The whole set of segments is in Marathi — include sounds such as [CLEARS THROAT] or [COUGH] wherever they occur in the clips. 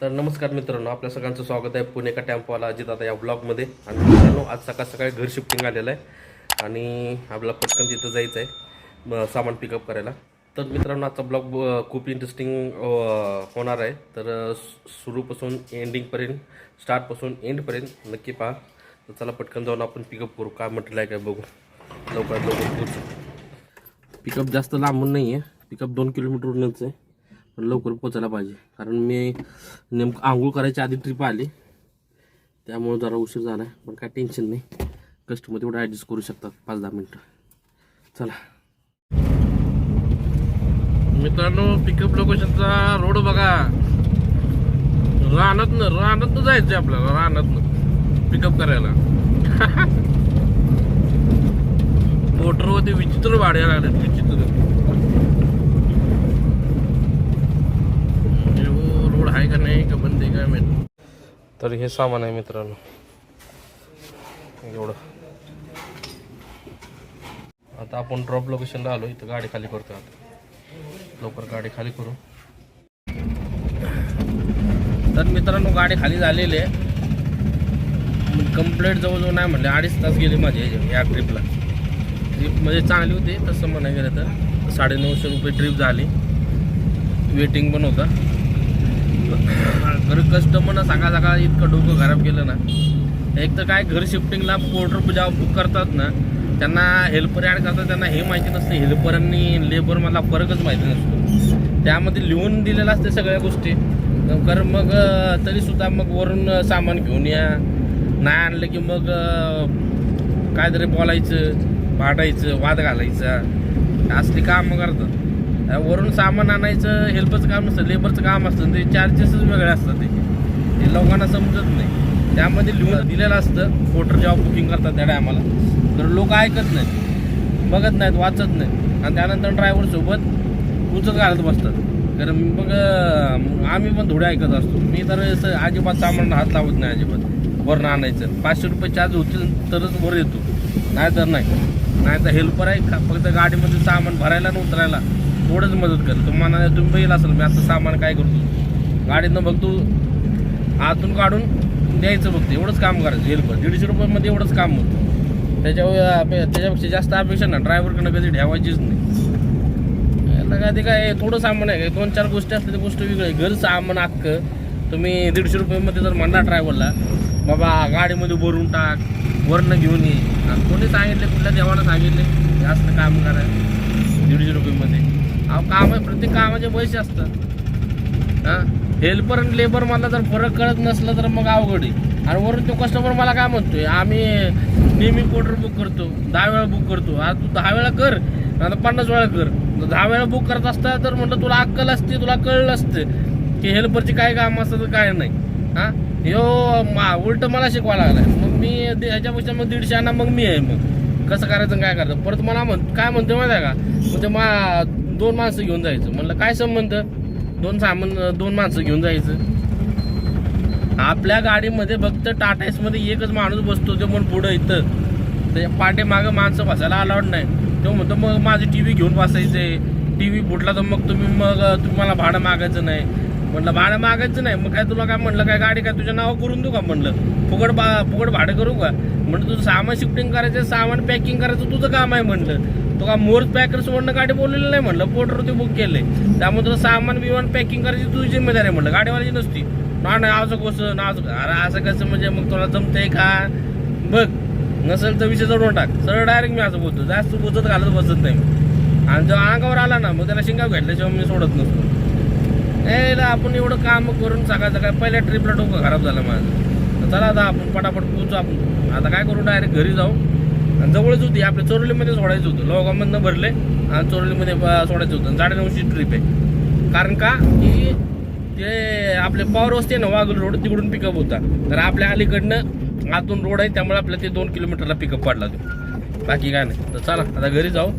तर नमस्कार मित्रांनो आपल्या सगळ्यांचं स्वागत आहे पुणे का टेम्पोवाला अजित आता या ब्लॉगमध्ये. आणि मित्रांनो आज सकाळ सकाळी घर शिफ्टिंग आलेलं आहे आणि आपल्याला पटकन तिथं जायचं आहे मग सामान पिकअप करायला. तर मित्रांनो आजचा ब्लॉग खूप इंटरेस्टिंग होणार आहे. तर सुरूपासून एंडिंगपर्यंत स्टार्टपासून एंडपर्यंत नक्की पहा. तर चला पटकन जाऊन आपण पिकअप करू. काय म्हटलं आहे काय बघू. लवकरात लवकर पिकअप जास्त लांबून नाही आहे पिकअप दोन किलोमीटरवरूनच आहे. लवकर पोचायला पाहिजे. कारण मी नेमकं आंघोळ करायच्या आधी ट्रिप आली. त्यामुळे जरा उशीर झाला आहे पण काय टेन्शन नाही. कस्टमर तेवढं ॲडजस्ट करू शकतात. पाच दहा मिनटं चला. मित्रांनो पिकअप लोकेशनचा रोड बघा. रानात रानात जायचं आपल्याला. रानात पिकअप करायला. [LAUGHS] मोटरवरती विचित्र वाढायला लागलेत विचित्र हो, रोड आहे का नाही का बंद आहे काय माहीत तर हे सामान आहे मित्रांनो. एवढं. आता आपण ड्रॉप लोकेशनला आलो इथं गाडी खाली करतो आता. लवकर गाडी खाली करू. तर मित्रांनो गाडी खाली झालेली आहे. कंप्लेंट जवळजवळ नाही म्हणले अडीच तास गेले माझे या ट्रिपला ट्रिप म्हणजे चांगली होती तसं म्हणाय गेलं तर. साडेनऊशे रुपये ट्रिप झाली. वेटिंग पण होता. खरं कस्टमरनं सांगा सांगा इतकं डोकं खराब केलं ना. एक तर काय घर शिफ्टिंगला पोर्टर जेव्हा बुक करतात ना त्यांना हेल्पर ॲड करतात त्यांना हे माहिती नसते. हेल्पर आणि लेबर मला फरकच माहिती नसतो. त्यामध्ये लिहून दिलेलं असते सगळ्या गोष्टी. कारण मग तरीसुद्धा मग वरून सामान घेऊन या. नाही आणलं की मग अं, काहीतरी बोलायचं भांडायचं वाद घालायचा. असली कामं करतात. वरून सामान आणायचं हेल्परचं काम नसतं लेबरचं काम असतं ते चार्जेसच वेगळे असतात ते. ते लोकांना समजत नाही. त्यामध्ये लिहून दिलेलं असतं पोर्टर जेव्हा बुकिंग करतात त्या टायमाला तर लोक ऐकत नाहीत बघत नाहीत वाचत नाहीत. आणि त्यानंतर ड्रायव्हरसोबत उचत घालत बसतात. कारण मग आम्ही पण थोडे ऐकत असतो. मी तर असं अजिबात सामान हात लावत नाही अजिबात. वरनं आणायचं. पाचशे रुपये चार्ज होतील तरच वर येतो. नाही तर नाही. नाही तर हेल्पर आहे का फक्त गाडीमध्ये सामान भरायला आणि उतरायला. थोडंच मदत कर. तुम्हाला तुम्ही बघितलं असेल मी आता सामान काय करतो गाडीतनं बघ तू आतून काढून द्यायचं फक्त. एवढंच काम करायचं. हेल्पर दीडशे रुपयामध्ये एवढंच काम होतं. त्याच्यावर त्याच्यापेक्षा जास्त अपेक्षा ना ड्रायव्हरकडनं कधी ठेवायचीच नाही. याला काय ते काय थोडं सामान आहे. काय दोन चार गोष्टी असल्या तर गोष्ट वेगळी घरचं घर सामान अख्खं तुम्ही दीडशे रुपयामध्ये जर म्हणला ड्रायव्हरला बाबा गाडीमध्ये भरून टाक. वरनं घेऊन ये. कोणी सांगितले कुठल्या देवानं सांगितले जास्त काम करायला दीडशे रुपयामध्ये. अहो काम आहे प्रत्येक कामाचे पैसे असतात. हां? हेल्पर आणि लेबर मला जर फरक कळत नसलं तर मग अवघड आहे. आणि वरून तो कस्टमर मला काय म्हणतोय? आम्ही नेहमी पोर्टर बुक करतो. दहा वेळा बुक करतो. आज तू दहा वेळा कर. आता पन्नास वेळा कर. दहा वेळा बुक करत असता तर म्हटलं तुला अक्कल असते तुला कळलं असतं. की हेल्परची काय काम असतं तर काय नाही. हां? यो मा उलट मला शिकवा लागलाय. मग मी ह्याच्यापेक्षा मग दीडशे आणा मग मी आहे मग. कसं करायचं काय करायचं? परत मला म्हण काय म्हणतो माहिती आहे का? म्हणजे मा दोन माणसं घेऊन जायचं. म्हणलं काय संबंध? दोन सामान दोन माणसं घेऊन जायचं. आपल्या गाडीमध्ये फक्त टाटा मध्ये एकच माणूस बसतो ते म्हणून पुढं इथं ते पाठी मागं माणसं बसायला अलाउड नाही. तो म्हणतो मग माझी टी व्ही घेऊन बसायचे टी व्ही फुटला तर मग तुम्ही मग तुम्हाला भाडं मागायचं नाही. म्हटलं भाडं मागायचं नाही. मग काय तुला काय म्हणलं काय गाडी काय तुझ्या नावं करून देऊ का? म्हणलं फुकट बा फुकट भाडं करू का? म्हटलं तुझं सामान शिफ्टिंग करायचं सामान पॅकिंग करायचं तुझं काम आहे. म्हणलं तो का मोर पॅकर्स म्हणणं गाडी बोललेलं नाही म्हणलं ते बुक केले त्यामुळे तुला सामान बिमान पॅकिंग करायची तुझी जिम्मेदारी आहे म्हणलं गाडीवाल्याची नसती. ना नाही असं कसं ना अरे असं कसं म्हणजे मग तुला जमतंय का? बघ नसेल तर विषय जोडून टाक. सरळ डायरेक्ट मी असं बोलतो जास्त बुजत घालत बसत नाही आणि जेव्हा अंगावर आला ना मग त्याला शिंगा घेतल्याशिवाय मी सोडत नसतो. यायला आपण एवढं काम करून सकाळ सकाळ पहिल्या ट्रिपला डोकं खराब झालं माझं. तर चला आता आपण पटापट पोहोचू आपण. आता काय करू डायरेक्ट घरी जाऊ. आणि जवळच होती आपल्या चोरलीमध्ये सोडायचं होतं. लोगामधनं भरले आणि चोरलीमध्ये सोडायचं होतं. साडेनऊशे ट्रिप आहे. कारण का? की ते आपले पॉवर वस्ती आहे ना वाघल रोड तिकडून पिकअप होता. तर आपल्या अलीकडनं आतून रोड आहे त्यामुळे आपल्या ते दोन किलोमीटरला पिकअप पडला तो. बाकी काय नाही. तर चला आता घरी जाऊ.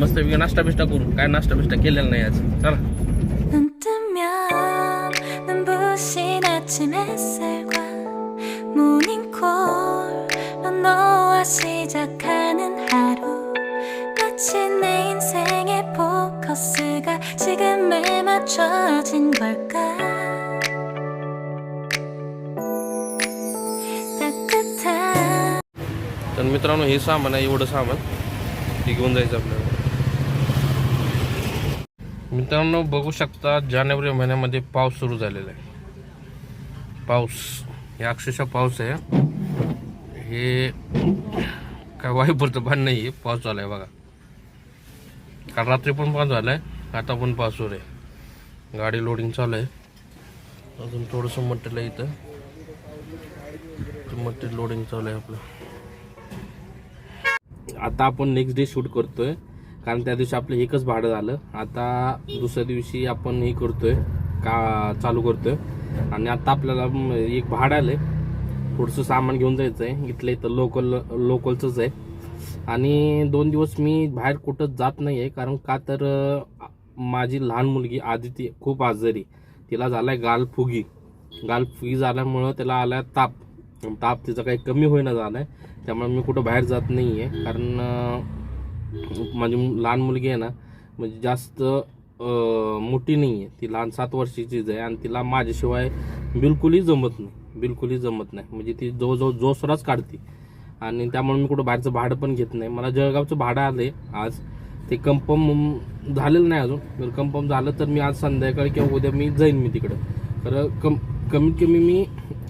मस्त नाश्ता बिष्टा करू काय नाश्ता बिष्टा केलेला नाही आज. चला. तर मित्रांनो हे सामान आहे एवढं सामान. ते घेऊन जायचं आपल्याला. मित्रांनो बघू शकता जानेवारी महिन्यामध्ये पाऊस सुरू झालेला आहे. पाऊस. हे अक्षरशः पाऊस आहे. हे काय वायुपूरचं पाणी नाही आहे पाऊस झाला आहे बघा. काल रात्री पण पाऊस झाला आहे आता पण पाऊस सुरू आहे. गाडी लोडिंग चालू आहे. अजून थोडंसं मटेरियल इथं. मटेरियल लोडिंग चालू आहे आपलं. आता आपण नेक्स्ट डे शूट करतोय. कारण त्या दिवशी आपलं एकच भाडं झालं. आता दुसऱ्या दिवशी आपण हे करतोय का चालू करतोय. आणि आता आपल्याला एक भाडं आलंय. पुढचं सामान घेऊन जायचं आहे इथलं इथं लोकल लोकलचंच आहे. आणि दोन दिवस मी बाहेर कुठं जात नाही आहे कारण का तर माझी लहान मुलगी आदिती खूप आजारी. तिला झालाय आहे गालफुगी. गालफुगी झाल्यामुळं त्याला आलाय ताप. ताप तिचा काही कमी होईना झाला आहे त्यामुळे मी कुठं बाहेर जात नाही आहे कारण माझी लहान मुलगी आहे ना म्हणजे जास्त मोठी नाही आहे ती लहान सात वर्षाचीच आहे आणि तिला माझ्याशिवाय बिलकुलही जमत नाही. बिलकुलही जमत नाही. म्हणजे ती जवळजवळ जोसराच काढते. आणि त्यामुळे मी कुठं बाहेरचं भाडं पण घेत नाही. मला जळगावचं भाडं आलंय आज. ते कन्फर्म झालेलं नाही अजून. जर कन्फर्म झालं तर मी आज संध्याकाळी किंवा उद्या मी जाईन मी तिकडं. तर कम कमीत कमी मी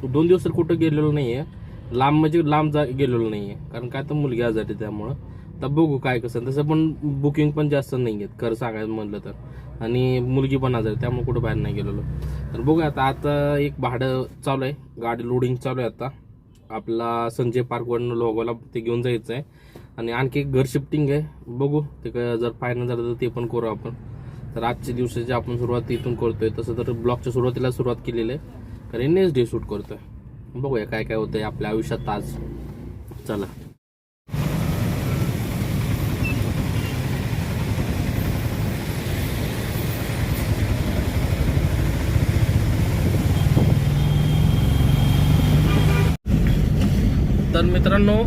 दोन दिवस तर कुठं गेलेलो नाही आहे लांब म्हणजे लांब जा गेलेलो नाही आहे कारण काय तर मुलगी आजारी त्यामुळं. तर बघू काय कसं. तसं पण बुकिंग पण जास्त नाही आहेत खरं सांगायचं म्हटलं तर. आणि मुलगी पण आजारी आहे, त्यामुळे कुठं बाहेर नाही गेलेलो. तर बघू आता आता एक भाडं चालू आहे. गाडी लोडिंग चालू आहे आता. आपला संजय पार्कवरनं लोगोला ते घेऊन जायचं आहे आणि आणखी एक घर शिफ्टिंग आहे. बघू ते जर फायनल झालं तर ते पण करू आपण. तर आजच्या दिवसाची आपण सुरुवात इथून करतोय. तसं तर ब्लॉगच्या सुरुवातीला सुरुवात केलेली आहे. कारण नेक्स्ट डे शूट करतोय. बघूया काय काय होतंय आपल्या आयुष्यात आज. चला. तर मित्रांनो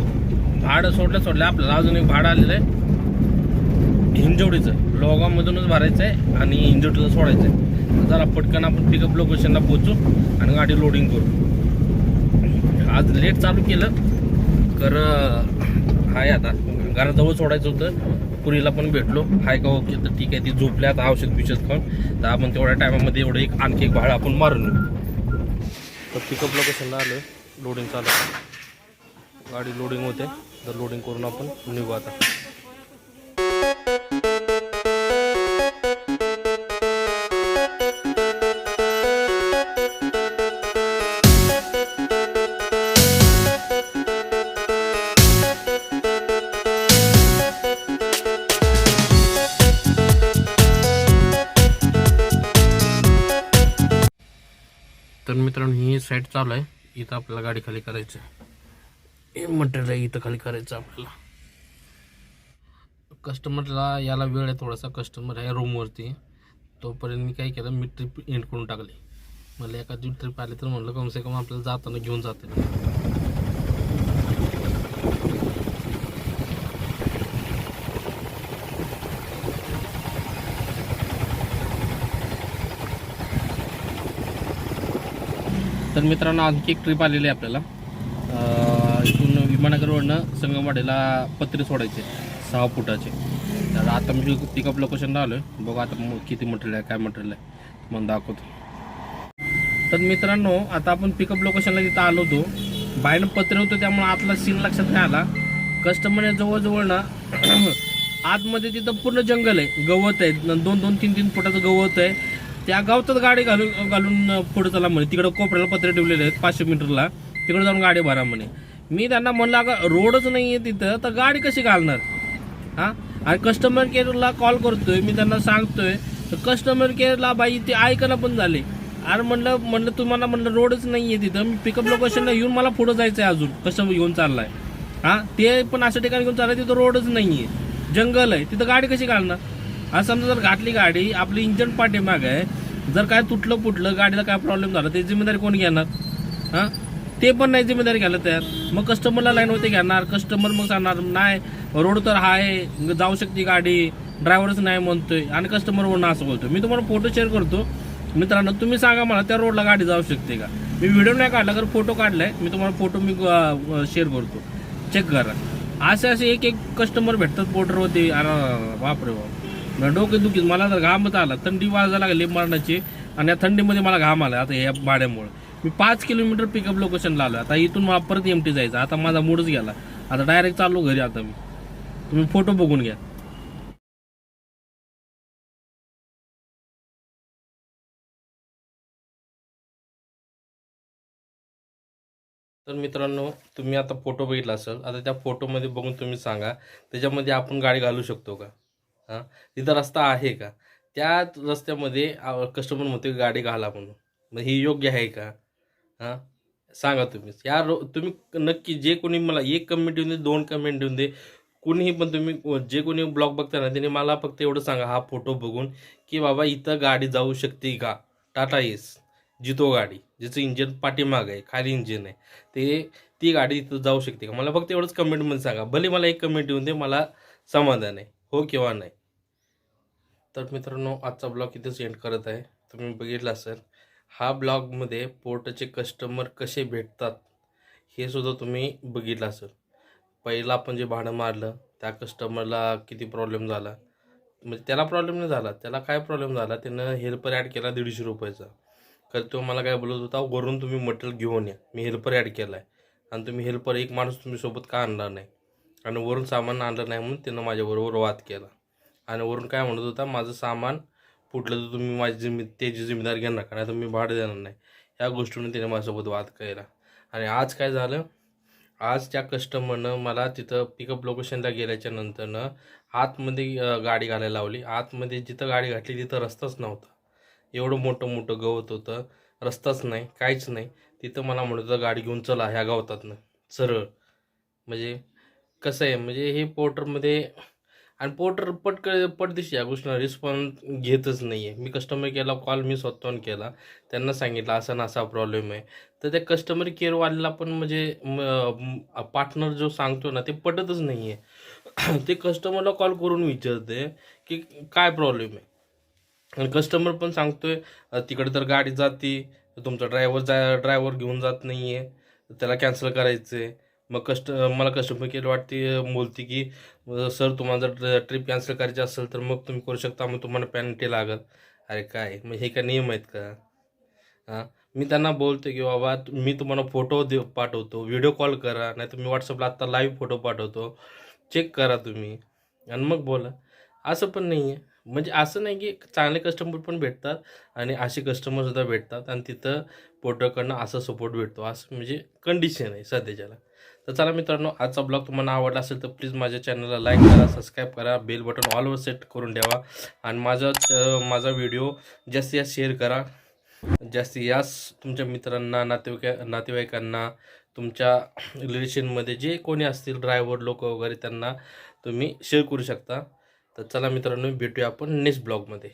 भाडं सोडल्या सोडल्या आपल्याला अजून एक भाडं आलेलं आहे. हिंजवडीचं. लोगामधूनच भरायचं आहे आणि हिंजवडीला सोडायचं आहे जरा पटकन आपण पिकअप लोकेशनला पोहोचू आणि गाडी लोडिंग करू. आज लेट चालू केलं कर हाय आता. घराजवळ सोडायचं होतं पुरीला पण भेटलो. हाय का ओके तर ठीक आहे ती झोपल्या आता औषध बिषध खाऊन. तर आपण तेवढ्या टायमामध्ये एवढं एक आणखी एक भाडं आपण मारून तर पिकअप लोकेशनला आलो लोडिंग चालू गाडी लोडिंग होते तर लोडिंग करून आपण निघू आता. चालू आहे. इथं आपल्याला गाडी खाली करायचं आहे. हे मटेरियल आहे इथं खाली करायचं आपल्याला. कस्टमरला याला वेळ आहे थोडासा. कस्टमर आहे रूमवरती. तोपर्यंत मी काय केलं मी ट्रिप एंड करून टाकली. मला एखादी ट्रिप आली तर म्हणलं कमसे कम आपल्याला जाताना घेऊन जाते तर मित्रांनो आणखी एक ट्रिप आलेली आहे आपल्याला. इथून विमानगरवरनं संगमवाडीला पत्रे सोडायचे सहा फुटाचे. तर आता मी पिकअप लोकेशनला आलो आहे आता किती मटेरियल आहे काय मटेरियल आहे. मग दाखवतो. तर मित्रांनो आता आपण पिकअप लोकेशनला तिथं आलो होतो. बाहेर पत्रे होतं त्यामुळे आतला सीन लक्षात नाही आला. कस्टमर जवळजवळ ना [CLEARS THROAT] आतमध्ये तिथं पूर्ण जंगल आहे. गवत आहे. दोन दोन तीन तीन फुटाचं गवत आहे. त्या गावतात गाडी घालून घालून पुढे चला म्हणे. तिकडं कोपऱ्याला पत्रे ठेवलेले आहेत पाचशे मीटरला. तिकडे जाऊन गाडी भरा म्हणे. मी त्यांना म्हणलं अगं रोडच नाही आहे तिथं तर गाडी कशी घालणार? हा? आणि कस्टमर केअरला कॉल करतोय मी त्यांना सांगतोय तर कस्टमर केअरला बाई ते ऐकायला पण झाले. अरे म्हणलं म्हणलं तुम्हाला म्हणलं रोडच नाही आहे तिथं. मी पिकअप लोकेशनला येऊन मला पुढं जायचं आहे अजून. कस्टमर घेऊन चाललाय? हा? ते पण अशा ठिकाणी घेऊन चाललंय तिथं रोडच नाही आहे जंगल आहे. तिथं गाडी कशी घालणार? आज समजा जर घातली गाडी आपली इंजन पाठीमाग आहे जर काय तुटलं फुटलं गाडीला काय प्रॉब्लेम झाला त्याची जिम्मेदारी कोण घेणार? हां? ते पण नाही जिम्मेदारी घ्यायला तयार. मग कस्टमरला लाईन होते घेणार कस्टमर मग सांगणार नाही रोड तर आहे जाऊ शकते गाडी ड्रायव्हरच नाही म्हणतोय. आणि कस्टमरवरून असं बोलतो मी तुम्हाला फोटो शेअर करतो. मित्रांनो तुम्ही सांगा मला त्या रोडला गाडी जाऊ शकते का? मी व्हिडिओ नाही काढला तर फोटो काढलाय. मी तुम्हाला फोटो मी शेअर करतो. चेक करा. असे असे एक एक कस्टमर भेटतात पोर्टरवरती अरे बापरे बाप. मला डोके दुखीत. मला जर घामच आला थंडी वाजायला लागली मरणाची आणि या थंडीमध्ये मला घाम आला आता या भाड्यामुळे मी पाच किलोमीटर पिकअप लोकेशनला आलो आता इथून मला परत एमटी जायचं. आता माझा मूडच गेला. आता डायरेक्ट चाललो घरी आता मी. तुम्ही फोटो बघून घ्या. तर मित्रांनो तुम्ही आता फोटो बघितला असेल. आता त्या फोटोमध्ये बघून तुम्ही सांगा त्याच्यामध्ये आपण गाडी घालू शकतो का? हां? तिथं रस्ता आहे का? त्या रस्त्यामध्ये कस्टमर म्हणते गाडी घाला म्हणून. मग ही योग्य आहे का? हां? सांगा तुम्ही या रो तुम्ही नक्की जे कोणी मला एक कमेंट येऊन दे दोन कमेंट येऊन दे कुणीही पण तुम्ही जे कोणी ब्लॉग बघता ना त्याने मला फक्त एवढं सांगा हा फोटो बघून की बाबा इथं गाडी जाऊ शकते का? टाटा येस जितो गाडी जिचं इंजिन पाठीमाग आहे खाली इंजिन आहे. ते ती गाडी इथं जाऊ शकते का? मला फक्त एवढंच कमेंटमध्ये सांगा. भले मला एक कमेंट येऊन दे मला समाधान आहे. हो किंवा नाही. तर मित्रांनो आजचा ब्लॉग इथेच एंड करत आहे. तुम्ही बघितला असेल हा ब्लॉगमध्ये पोर्टचे कस्टमर कसे भेटतात हे सुद्धा तुम्ही बघितलं असेल. पहिला आपण जे भाडं मारलं त्या कस्टमरला किती प्रॉब्लेम झाला? म्हणजे त्याला प्रॉब्लेम नाही झाला. त्याला काय प्रॉब्लेम झाला? त्यानं हेल्पर ॲड केला दीडशे रुपयाचा. कारण तो मला काय बोलत होता वरून तुम्ही मटेरियल घेऊन या. मी हेल्पर ॲड केला आहे आणि तुम्ही हेल्पर एक माणूस तुम्ही सोबत का आणणार नाही? आणि वरून सामान आणलं नाही म्हणून त्यानं माझ्याबरोबर वाद केला. आणि वरून काय म्हणत होता माझं सामान फुटलं तर तुम्ही माझी जिम्मे त्याची जिम्मेदारी घेणार नका नाही तर मी भाडं देणार नाही. ह्या गोष्टीने त्याने माझ्यासोबत वाद केला. आणि आज काय झालं? आज त्या कस्टमरनं मला तिथं पिकअप लोकेशनला गेल्याच्या नंतरनं आतमध्ये गाडी घालायला लावली. आतमध्ये जिथं गाडी घातली तिथं रस्ताच नव्हता. एवढं मोठं मोठं गवत होतं. रस्ताच नाही काहीच नाही. तिथं मला म्हणत होतं गाडी घेऊन चला ह्या गवतातनं. सरळ. म्हणजे कसं आहे म्हणजे हे पोर्टरमध्ये आणि पोर्टर पटक पटदिशी या गोष्टीला रिस्पॉन्स घेतच नाही आहे मी कस्टमर केअरला कॉल मी स्वतःहून केला. त्यांना सांगितलं असा ना असा प्रॉब्लेम आहे. तर त्या कस्टमर केअरवाल्याला पण म्हणजे पार्टनर जो सांगतो ना ते पटतच नाही आहे [CLEARS THROAT] ते कस्टमरला कॉल करून विचारते की काय प्रॉब्लेम आहे? आणि कस्टमर पण सांगतोय आहे तिकडे तर गाडी जाते तुमचा ड्रायव्हर जा ड्रायव्हर घेऊन जात नाही आहे त्याला कॅन्सल करायचं आहे मग कस्ट मला कस्टमर केअर वाटते बोलते की सर तुम्हाला जर ट्रिप कॅन्सल करायची असेल तर मग तुम्ही करू शकता मग तुम्हाला पेनल्टी लागल. अरे काय? मग हे काय नियम आहेत का? हां? मी त्यांना बोलतो की बाबा मी तुम्हाला फोटो दे पाठवतो. व्हिडिओ कॉल करा नाही तर मी व्हॉट्सअपला आत्ता लाईव्ह फोटो पाठवतो. चेक करा तुम्ही. आणि मग बोला. असं पण नाही आहे म्हणजे असं नाही की चांगले कस्टमर पण भेटतात आणि असे कस्टमरसुद्धा भेटतात आणि तिथं पोर्टरकडनं असा सपोर्ट भेटतो. असं म्हणजे कंडिशन आहे सध्याच्याला. तर चला मित्रांनो आजचा ब्लॉग तुम्हाला आवडला असेल तर प्लीज माझ्या चॅनलला लाईक करा सबस्क्राईब करा बेल बटन ऑलवर सेट करून ठेवा आणि माझा माझा व्हिडिओ जास्तीत जास्त शेअर करा. जास्तीत जास्त तुमच्या मित्रांना नातेवाईका नातेवाईकांना तुमच्या रिलेशनमध्ये जे कोणी असतील ड्रायव्हर लोक वगैरे त्यांना तुम्ही शेअर करू शकता. तर चला मित्रांनो भेटूया आपण नेक्स्ट ब्लॉगमध्ये